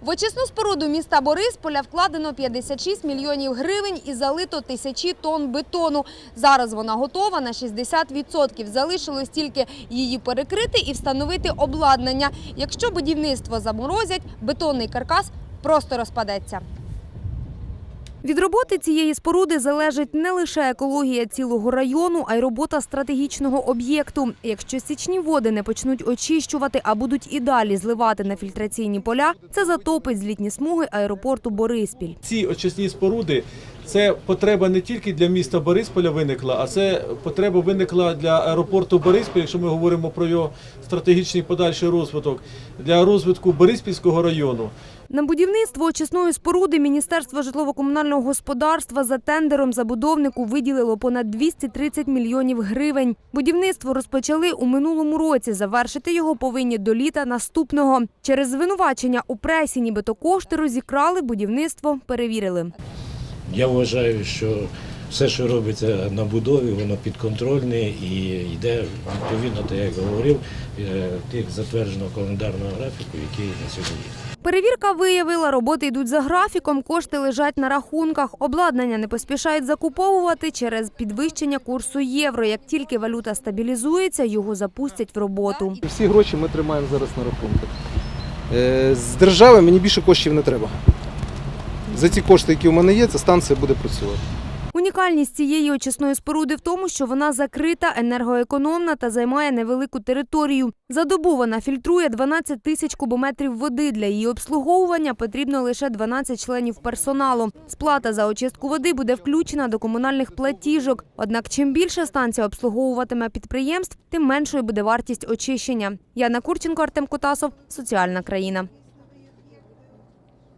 В очисну споруду міста Борисполя вкладено 56 мільйонів гривень і залито тисячі тонн бетону. Зараз вона готова на 60%. Залишилось тільки її перекрити і встановити обладнання. Якщо будівництво заморозять, бетонний каркас просто розпадеться. Від роботи цієї споруди залежить не лише екологія цілого району, а й робота стратегічного об'єкту. Якщо січні води не почнуть очищувати, а будуть і далі зливати на фільтраційні поля, це затопить злітні смуги аеропорту Бориспіль. Ці очисні споруди це потреба не тільки для міста Борисполя виникла, а це потреба виникла для аеропорту Бориспіль, якщо ми говоримо про його стратегічний подальший розвиток, для розвитку Бориспільського району. На будівництво очисної споруди Міністерство житлово-комунального господарства за тендером забудовнику виділило понад 230 мільйонів гривень. Будівництво розпочали у минулому році. Завершити його повинні до літа наступного. Через звинувачення у пресі, нібито кошти розікрали, будівництво перевірили. Я вважаю, що все, що робиться на будові, воно підконтрольне і йде відповідно, так як говорив, е, тих затвердженого календарного графіку, який на сьогодні є. Перевірка виявила, роботи йдуть за графіком, кошти лежать на рахунках. Обладнання не поспішають закуповувати через підвищення курсу євро. Як тільки валюта стабілізується, його запустять в роботу. Всі гроші ми тримаємо зараз на рахунках. Е, З держави мені більше коштів не треба. За ті кошти, які у мене є, ця станція буде працювати. Унікальність цієї очисної споруди в тому, що вона закрита, енергоекономна та займає невелику територію. За добу вона фільтрує 12 тисяч кубометрів води. Для її обслуговування потрібно лише 12 членів персоналу. Сплата за очистку води буде включена до комунальних платіжок. Однак, чим більше станція обслуговуватиме підприємств, тим меншою буде вартість очищення. Яна Курченко, Артем Котасов, Соціальна країна.